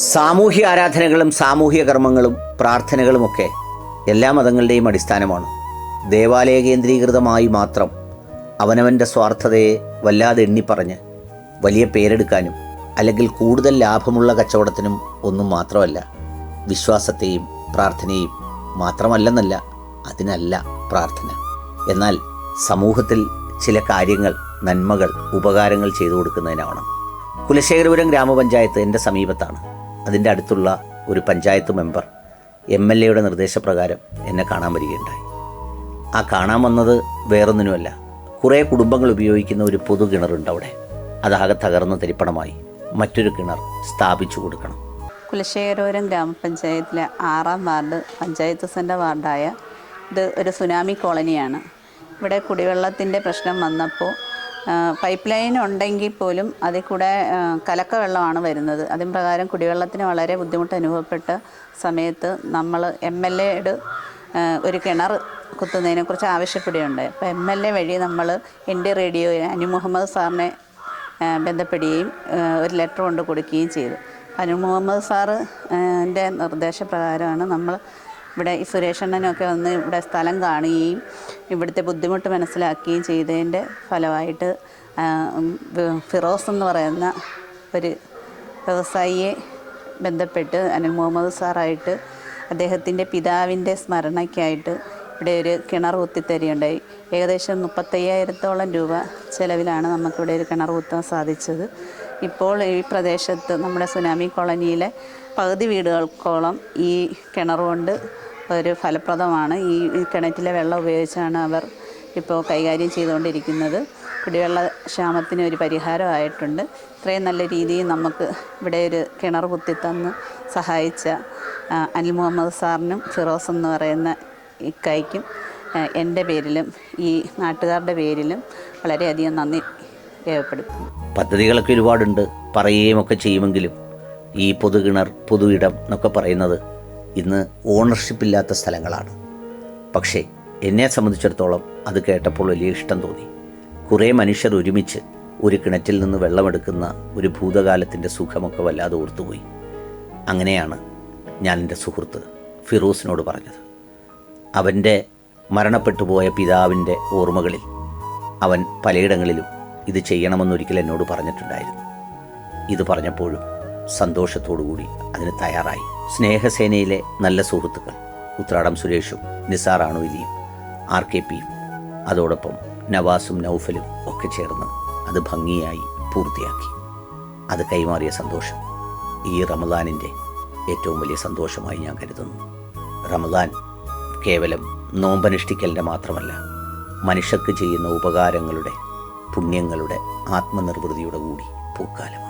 സാമൂഹ്യ ആരാധനകളും സാമൂഹ്യ കർമ്മങ്ങളും പ്രാർത്ഥനകളുമൊക്കെ എല്ലാ മതങ്ങളുടെയും അടിസ്ഥാനമാണ്. ദേവാലയ കേന്ദ്രീകൃതമായി മാത്രം അവനവന്റെ സ്വാർത്ഥതയെ വല്ലാതെ എണ്ണിപ്പറഞ്ഞ് വലിയ പേരെടുക്കാനും അല്ലെങ്കിൽ കൂടുതൽ ലാഭമുള്ള കച്ചവടത്തിനും ഒന്നും മാത്രമല്ല വിശ്വാസത്തെയും പ്രാർത്ഥനയും മാത്രമല്ലെന്നല്ല അതിനല്ല പ്രാർത്ഥന. എന്നാൽ സമൂഹത്തിൽ ചില കാര്യങ്ങൾ നന്മകൾ ഉപകാരങ്ങൾ ചെയ്തു കൊടുക്കുന്നതിനാവണം. കുലശേഖരപുരം ഗ്രാമപഞ്ചായത്ത് എന്റെ സമീപത്താണ്. അതിന്റെ അടുത്തുള്ള ഒരു പഞ്ചായത്ത് മെമ്പർ എം എൽ എയുടെ നിർദ്ദേശപ്രകാരം എന്നെ കാണാൻ വരികയുണ്ടായി. ആ കാണാൻ വന്നത് വേറൊന്നിനുമല്ല കുറേ കുടുംബങ്ങൾ ഉപയോഗിക്കുന്ന ഒരു പൊതു കിണറുണ്ട് അവിടെ. അതാകെ തകർന്ന് തരിപ്പണമായി മറ്റൊരു കിണർ സ്ഥാപിച്ചു കൊടുക്കണം. കുലശേഖരപുരം ഗ്രാമപഞ്ചായത്തിലെ ആറാം വാർഡ് പഞ്ചായത്ത് സെന്റർ വാർഡായ ഇത് ഒരു സുനാമി കോളനിയാണ്. ഇവിടെ കുടിവെള്ളത്തിന്റെ പ്രശ്നം വന്നപ്പോൾ പൈപ്പ് ലൈൻ ഉണ്ടെങ്കിൽ പോലും അതിൽ കൂടെ കലക്ക വെള്ളമാണ് വരുന്നത്. അതിന് പ്രകാരം കുടിവെള്ളത്തിന് വളരെ ബുദ്ധിമുട്ട് അനുഭവപ്പെട്ട സമയത്ത് നമ്മൾ എം എൽ എയുടെ ഒരു കിണർ കുത്തുന്നതിനെക്കുറിച്ച് ആവശ്യപ്പെടുകയുണ്ടായി. അപ്പോൾ എം എൽ എ വഴി നമ്മൾ N D radio Anu Muhammad സാറിനെ ബന്ധപ്പെടുകയും ഒരു ലെറ്റർ കൊണ്ട് കൊടുക്കുകയും ചെയ്തു. അനു മുഹമ്മദ് സാറ് എന്റെ നിർദ്ദേശപ്രകാരമാണ് നമ്മൾ ഇവിടെ ഈ സുരേഷണ്ണനൊക്കെ വന്ന് ഇവിടെ സ്ഥലം കാണുകയും ഇവിടുത്തെ ബുദ്ധിമുട്ട് മനസ്സിലാക്കുകയും ചെയ്തതിന്റെ ഫലമായിട്ട് ഫിറോസ് എന്ന് പറയുന്ന ഒരു വ്യവസായിയെ ബന്ധപ്പെട്ട് അനിൽ മുഹമ്മദ് സാറായിട്ട് അദ്ദേഹത്തിന്റെ പിതാവിന്റെ സ്മരണയ്ക്കായിട്ട് ഇവിടെ ഒരു കിണർ കുത്തിത്തരിയുണ്ടായി ഏകദേശം മുപ്പത്തയ്യായിരത്തോളം രൂപ ചിലവിലാണ് നമുക്കിവിടെ ഒരു കിണർ കുത്താൻ സാധിച്ചത്. ഇപ്പോൾ ഈ പ്രദേശത്ത് നമ്മുടെ സുനാമി കോളനിയിലെ പകുതി വീടുകൾക്കോളം ഈ കിണർ കൊണ്ട് ഒരു ഫലപ്രദമാണ്. ഈ കിണറ്റിലെ വെള്ളം ഉപയോഗിച്ചാണ് അവർ ഇപ്പോൾ കൈകാര്യം ചെയ്തുകൊണ്ടിരിക്കുന്നത്. കുടിവെള്ള ക്ഷാമത്തിന് ഒരു പരിഹാരമായിട്ടുണ്ട്. ഇത്രയും നല്ല രീതിയിൽ നമുക്ക് ഇവിടെ ഒരു കിണർ കുത്തിത്തന്ന് സഹായിച്ച അനിൽ മുഹമ്മദ് സാറിനും ഫിറോസ് എന്ന് പറയുന്ന ഇക്കായ്ക്കും എന്റെ പേരിലും ഈ നാട്ടുകാരുടെ പേരിലും വളരെയധികം നന്ദി രേഖപ്പെടുത്തുന്നു. പദ്ധതികളൊക്കെ ഒരുപാടുണ്ട്. പറയുകയും ഒക്കെ ചെയ്യുമെങ്കിലും ഈ പൊതുകിണർ പൊതു ഇടം എന്നൊക്കെ പറയുന്നത് ഇന്ന് ഓണർഷിപ്പ് ഇല്ലാത്ത സ്ഥലങ്ങളാണ്. പക്ഷേ എന്നെ സംബന്ധിച്ചിടത്തോളം അത് കേട്ടപ്പോൾ വലിയ ഇഷ്ടം തോന്നി. കുറേ മനുഷ്യർ ഒരുമിച്ച് ഒരു കിണറ്റിൽ നിന്ന് വെള്ളമെടുക്കുന്ന ഒരു ഭൂതകാലത്തിന്റെ സുഖമൊക്കെ വല്ലാതെ ഓർത്തുപോയി. അങ്ങനെയാണ് ഞാൻ എന്റെ സുഹൃത്ത് ഫിറോസിനോട് പറഞ്ഞത്. അവന്റെ മരണപ്പെട്ടു പോയ പിതാവിന്റെ ഓർമ്മകളിൽ അവൻ പലയിടങ്ങളിലും ഇത് ചെയ്യണമെന്നൊരിക്കൽ എന്നോട് പറഞ്ഞിട്ടുണ്ടായിരുന്നു. ഇത് പറഞ്ഞപ്പോഴും സന്തോഷത്തോടുകൂടി അതിന് തയ്യാറായി. സ്നേഹസേനയിലെ നല്ല സുഹൃത്തുക്കൾ ഉത്രാടം സുരേഷും നിസാർ ആണുവിലിയും ആർ കെ പിയും അതോടൊപ്പം നവാസും നൗഫലും ഒക്കെ ചേർന്ന് അത് ഭംഗിയായി പൂർത്തിയാക്കി. അത് കൈമാറിയ സന്തോഷം ഈ റമദാനിന്റെ ഏറ്റവും വലിയ സന്തോഷമായി ഞാൻ കരുതുന്നു. റമദാൻ കേവലം നോമ്പനുഷ്ഠിക്കലിന്റെ മാത്രമല്ല മനുഷ്യർക്ക് ചെയ്യുന്ന ഉപകാരങ്ങളുടെ പുണ്യങ്ങളുടെ ആത്മനിർവൃതിയുടെ കൂടി പൂക്കാലമാണ്.